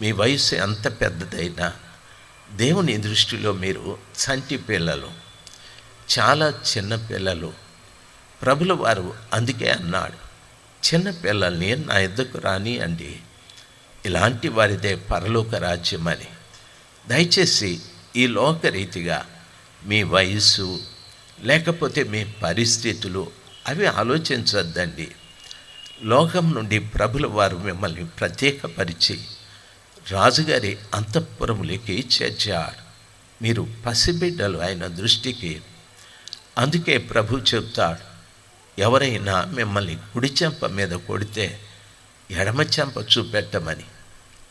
మీ వయసు ఎంత పెద్దదైనా దేవుని దృష్టిలో మీరు చంటి పిల్లలు చాలా చిన్న పిల్లలు. ప్రభుల వారు అందుకే అన్నాడు చిన్న పిల్లల్ని నా ఎద్దుకు రాని అండి. ఇలాంటి వారిదే పరలోక రాజ్యం అని. దయచేసి ఈ లోకరీతిగా మీ వయస్సు లేకపోతే మీ పరిస్థితులు అవి ఆలోచించొద్దండి. లోకం నుండి ప్రభుల వారు మిమ్మల్ని ప్రత్యేకపరిచి రాజుగారి అంతఃపురములకి చేర్చాడు. మీరు పసిబిడ్డలు ఆయన దృష్టికి అందుకే ప్రభు చెప్తాడు ఎవరైనా మిమ్మల్ని కుడి చెంప మీద కొడితే ఎడమ చెంప చూపెట్టమని.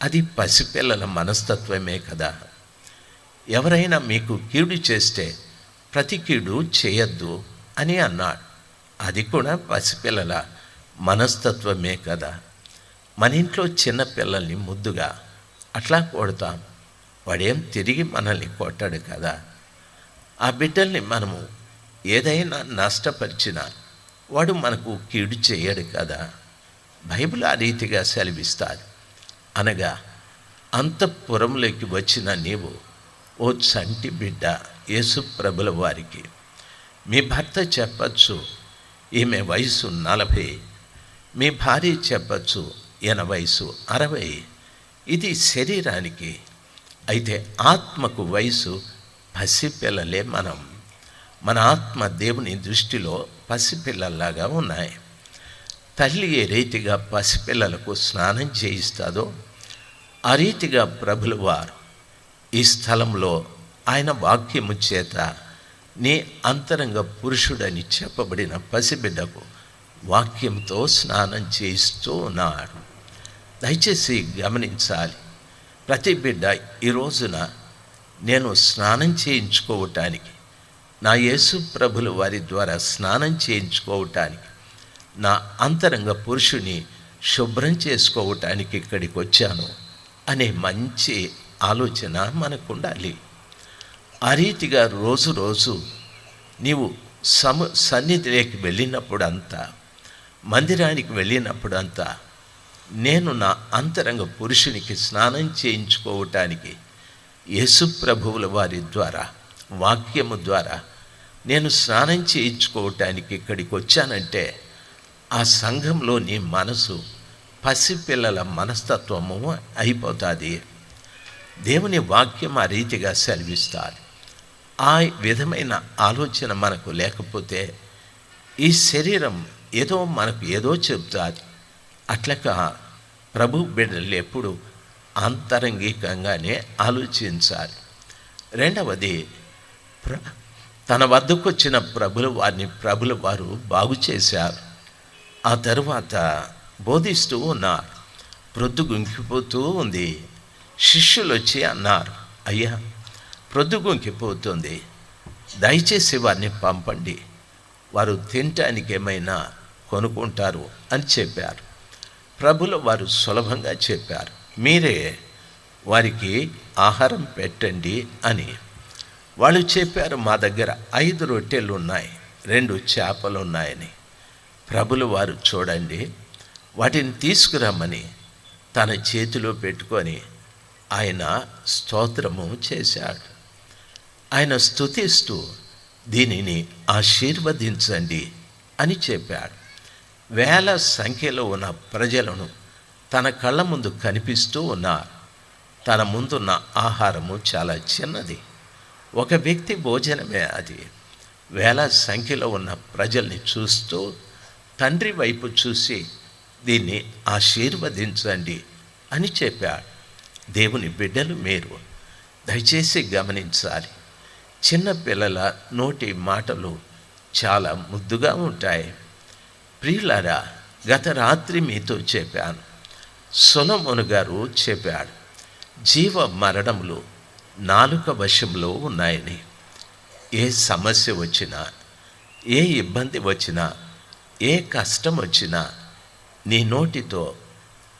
అది పసిపిల్లల మనస్తత్వమే కదా. ఎవరైనా మీకు కీడు చేస్తే ప్రతి కీడు చేయొద్దు అని అన్నాడు. అది కూడా పసిపిల్లల మనస్తత్వమే కదా. మన ఇంట్లో చిన్న పిల్లల్ని ముద్దుగా అట్లా కొడతాం. వాడేం తిరిగి మనల్ని కొట్టాడు కదా. ఆ బిడ్డల్ని మనము ఏదైనా నష్టపరిచినా వాడు మనకు కీడు చేయడు కదా. బైబిల్ ఆ రీతిగా సెలవిస్తారు. అనగా అంతఃపురంలోకి వచ్చిన నీవు ఓ చంటి బిడ్డ యేసు ప్రభుల వారికి మీ భర్త చెప్పచ్చు ఈమె వయసు నలభై మీ భార్య చెప్పచ్చు ఈయన వయసు అరవై. ఇది శరీరానికి. అయితే ఆత్మకు వయసు పసిపిల్లలే మనం. మన ఆత్మ దేవుని దృష్టిలో పసిపిల్లల్లాగా ఉన్నాయి. తల్లి ఏ రీతిగా పసిపిల్లలకు స్నానం చేయిస్తుందో ఆ రీతిగా ప్రభుల వారు ఈ స్థలంలో ఆయన వాక్యము చేత నీ అంతరంగ పురుషుడని చెప్పబడిన పసిబిడ్డకు వాక్యంతో స్నానం చేయిస్తూ ఉన్నాడు దయచేసి గమనించాలి. ప్రతి బిడ్డ ఈ రోజున నేను స్నానం చేయించుకోవటానికి నా యేసు ప్రభుల వారి ద్వారా స్నానం చేయించుకోవటానికి నా అంతరంగ పురుషుని శుభ్రం చేసుకోవటానికి ఇక్కడికి వచ్చాను అనే మంచి ఆలోచన మనకు ఉండాలి ఆ రీతిగా రోజు రోజు నీవు సము సన్నిధిలోకి వెళ్ళినప్పుడంతా మందిరానికి వెళ్ళినప్పుడంతా నేను నా అంతరంగ పురుషునికి స్నానం చేయించుకోవటానికి యేసు ప్రభువుల వారి ద్వారా వాక్యము ద్వారా నేను స్నానం చేయించుకోవటానికి ఇక్కడికి వచ్చానంటే ఆ సంఘంలోని మనసు పసిపిల్లల మనస్తత్వము అయిపోతుంది. దేవుని వాక్యం ఆ రీతిగా సెలవిస్తారు. ఆ విధమైన ఆలోచన మనకు లేకపోతే ఈ శరీరం ఏదో మనకు ఏదో చెబుతారు అట్లక ప్రభు బిడ్డలు ఎప్పుడు అంతరంగికంగానే ఆలోచించాలి. రెండవది ప్ర తన వద్దకు వచ్చిన ప్రభులు వారిని ప్రభులు వారు బాగు చేశారు. ఆ తరువాత బోధిస్తూ ఉన్నారు. ప్రొద్దు గుంకిపోతూ ఉంది. శిష్యులు వచ్చి అన్నారు అయ్యా ప్రొద్దు గుంకిపోతుంది దయచేసి వారిని పంపండి. వారు తినటానికి ఏమైనా కొనుక్కుంటారు అని చెప్పారు. ప్రభుల వారు సులభంగా చెప్పారు. మీరే వారికి ఆహారం పెట్టండి అని. వాళ్ళు చెప్పారు మా దగ్గర ఐదు రొట్టెలు ఉన్నాయి రెండు చేపలు ఉన్నాయని ప్రభులు వారు చూడండి వాటిని తీసుకురమ్మని తన చేతిలో పెట్టుకొని ఆయన స్తోత్రము చేశాడు. ఆయన స్థుతిస్తూ దీనిని ఆశీర్వదించండి అని చెప్పాడు. వేల సంఖ్యలో ఉన్న ప్రజలను తన కళ్ళ ముందు కనిపిస్తూ ఉన్నారు. తన ముందున్న ఆహారము చాలా చిన్నది. ఒక వ్యక్తి భోజనమే అది. వేల సంఖ్యలో ఉన్న ప్రజల్ని చూస్తూ తండ్రి వైపు చూసి దీన్ని ఆశీర్వదించండి అని చెప్పాడు. దేవుని బిడ్డలు మీరు దయచేసి గమనించాలి. చిన్న పిల్లల నోటి మాటలు చాలా ముద్దుగా ఉంటాయి. ప్రియులారా గత రాత్రి మీతో చెప్పాను. సొలమును గారు చెప్పాడు జీవ మరణములు నాలుక వశంలో ఉన్నాయని. ఏ సమస్య వచ్చినా ఏ ఇబ్బంది వచ్చినా ఏ కష్టం వచ్చినా నీ నోటితో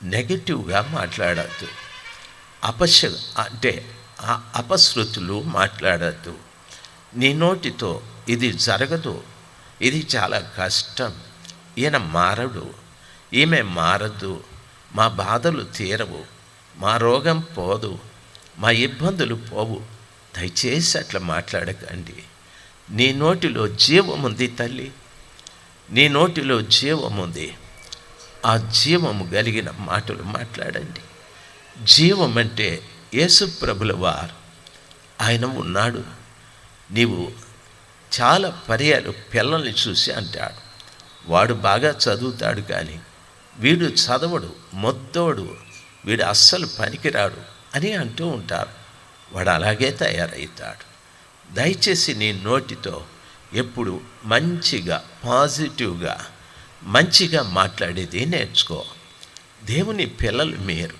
నెగటివ్గా మాట్లాడద్దు. అపశ అంటే ఆ అపశృతులు మాట్లాడద్దు. నీ నోటితో ఇది జరగదు. ఇది చాలా కష్టం. ఈయన మారడు ఈమె మారద్దు మా బాధలు తీరవు మా రోగం పోదు మా ఇబ్బందులు పోవు. దయచేసి అట్లా మాట్లాడకండి. నీ నోటిలో జీవం ఉంది తల్లి. నీ నోటిలో జీవం ఉంది. ఆ జీవము కలిగిన మాటలు మాట్లాడండి. జీవం అంటే యేసుప్రభుల వారు. ఆయన ఉన్నాడు. నీవు చాలా పర్యాలు పిల్లల్ని చూసి అంటాడు. వాడు బాగా చదువుతాడు కానీ వీడు చదవడు మొద్దోడు వీడు అస్సలు పనికిరాడు అని అంటూ ఉంటారు. వాడు అలాగే తయారవుతాడు. దయచేసి నీ నోటితో ఎప్పుడు మంచిగా పాజిటివ్గా మంచిగా మాట్లాడేది నేర్చుకో. దేవుని పిల్లలు మీరు.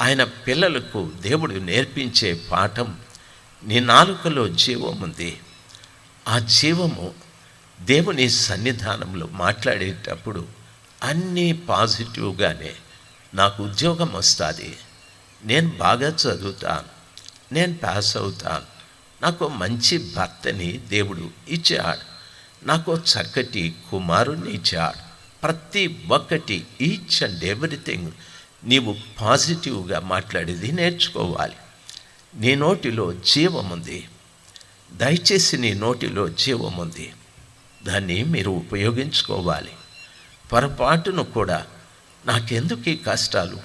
ఆయన పిల్లలకు దేవుడు నేర్పించే పాఠం నీ నాలుకలో జీవం ఉంది. ఆ జీవము దేవుని సన్నిధానంలో మాట్లాడేటప్పుడు అన్నీ పాజిటివ్గానే నాకు ఉద్యోగం వస్తుంది నేను బాగా చదువుతాను నేను పాస్ అవుతాను నాకు మంచి భర్తని దేవుడు ఇచ్చాడు నాకు చక్కటి కుమారుని ఇచ్చాడు ప్రతి ఒక్కటి ఈచ్ అండ్ ఎవ్రీథింగ్ నీవు పాజిటివ్గా మాట్లాడేది నేర్చుకోవాలి. నీ నోటిలో జీవం ఉంది. దయచేసి నీ నోటిలో జీవం ఉంది. దాన్ని మీరు ఉపయోగించుకోవాలి. పొరపాటును కూడా నాకెందుకు ఈ కష్టాలు?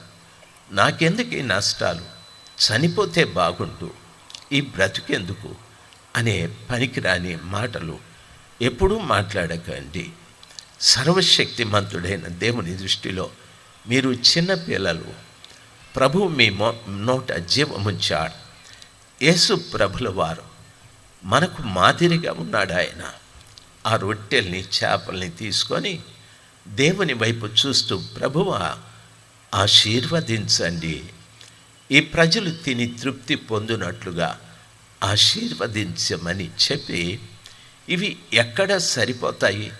నాకెందుకు ఈ నష్టాలు? చనిపోతే బాగుండు. ఈ బ్రతుకెందుకు? అనే పనికిరాని మాటలు ఎప్పుడూ మాట్లాడకండి. సర్వశక్తిమంతుడైన దేవుని దృష్టిలో మీరు చిన్న పిల్లలు ప్రభు మీ మో నోట జీవముంచాడు. యేసు ప్రభుల వారు మనకు మాదిరిగా ఉన్నాడు ఆయన ఆ రొట్టెల్ని చేపల్ని తీసుకొని దేవుని వైపు చూస్తూ ప్రభువ ఆశీర్వదించండి. ఈ ప్రజలు తిని తృప్తి పొందినట్లుగా ఆశీర్వదించమని చెప్పి ఇవి ఎక్కడ సరిపోతాయి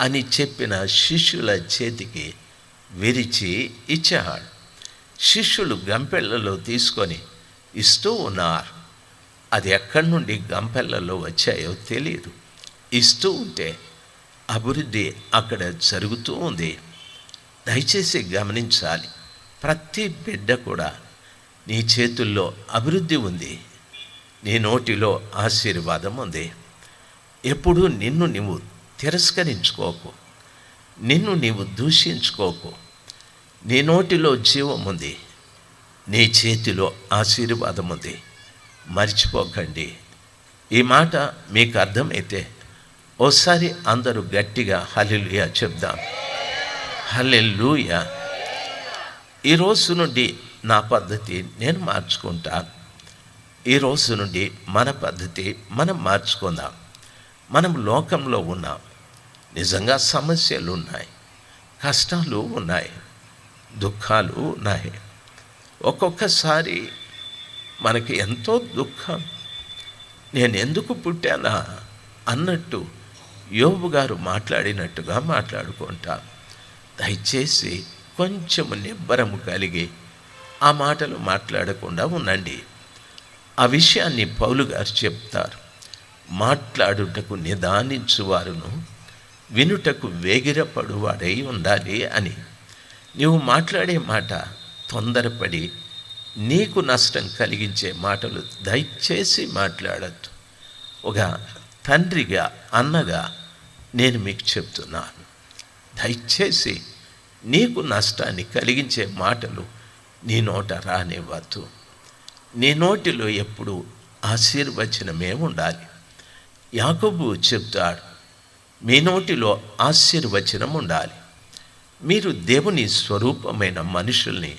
అని చెప్పిన శిష్యుల చేతికి విరిచి ఇచ్చాడు శిష్యులు గంపెళ్ళలో తీసుకొని ఇస్తూ ఉన్నారు. అది ఎక్కడి నుండి గంపెళ్ళలో వచ్చాయో తెలియదు ఇస్తూ ఉంటే అభివృద్ధి అక్కడ జరుగుతూ ఉంది. దయచేసి గమనించాలి. ప్రతి బిడ్డ కూడా నీ చేతుల్లో అభివృద్ధి ఉంది. నీ నోటిలో ఆశీర్వాదం ఉంది. ఎప్పుడూ నిన్ను నీవు తిరస్కరించుకోకు. నిన్ను నీవు దూషించుకోకు. నీ నోటిలో జీవం ఉంది. నీ చేతిలో ఆశీర్వాదం ఉంది. మర్చిపోకండి. ఈ మాట మీకు అర్థమైతే ఓసారి అందరూ గట్టిగా హలిలుయ చెప్దాం. హలిలుయ ఈ రోజు నుండి నా పద్ధతి నేను మార్చుకుంటాను ఈ రోజు నుండి మన పద్ధతి మనం మార్చుకుందాం. మనం లోకంలో ఉన్నాం. నిజంగా సమస్యలు ఉన్నాయి. కష్టాలు ఉన్నాయి. దుఃఖాలు ఉన్నాయి. ఒక్కొక్కసారి మనకి ఎంతో దుఃఖం. నేను ఎందుకు పుట్టానా అన్నట్టు యోబు గారు మాట్లాడినట్టుగా మాట్లాడుకుంటా. దయచేసి కొంచెం నిబ్బరము కలిగి ఆ మాటలు మాట్లాడకుండా ఉండండి. ఆ విషయాన్ని పౌలు గారు చెప్తారు. మాట్లాడుటకు నిదానించువారును వినుటకు వేగిరపడువాడై ఉండాలి అని. నీవు మాట్లాడే మాట తొందరపడి నీకు నష్టం కలిగించే మాటలు దయచేసి మాట్లాడద్దు. ఒక తండ్రిగా అన్నగా నేను మీకు చెప్తున్నాను. దయచేసి నీకు నష్టాన్ని కలిగించే మాటలు నీ నోట రానివ్వద్దు. నీ నోటిలో ఎప్పుడు ఆశీర్వచనమే ఉండాలి. యాకబు చెప్తాడు మీ నోటిలో ఆశీర్వచనం ఉండాలి. మీరు దేవుని స్వరూపమైన మనుషుల్ని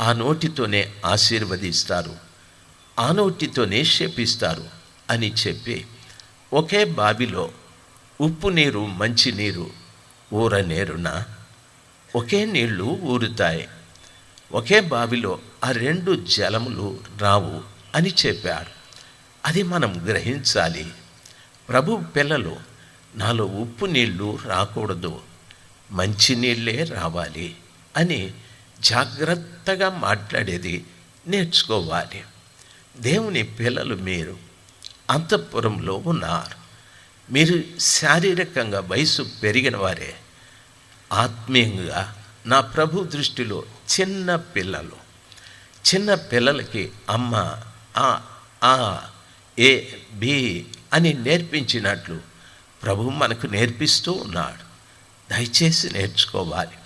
ఆ నోటితోనే ఆశీర్వదిస్తారు ఆ నోటితోనే శపిస్తారు అని చెప్పి ఒకే బావిలో ఉప్పు నీరు మంచి నీరు ఒకే నీళ్ళు ఊరుతాయి. ఒకే బావిలో ఆ రెండు జలములు రావు అని చెప్పాడు. అది మనం గ్రహించాలి. ప్రభు పిల్లలు నాలో ఉప్పు నీళ్ళు రాకూడదు. మంచి నీళ్ళే రావాలి అని జాగ్రత్తగా మాట్లాడేది నేర్చుకోవాలి. దేవుని పిల్లలు మీరు అంతఃపురంలో ఉన్నారు. మీరు శారీరకంగా వయసు పెరిగిన వారే ఆత్మీయంగా నా ప్రభు దృష్టిలో చిన్న పిల్లలు. చిన్న పిల్లలకి అమ్మ ఆ ఆ ఏ బి అని నేర్పించినట్లు ప్రభు మనకు నేర్పిస్తూ ఉన్నాడు. దయచేసి నేర్చుకోవాలి.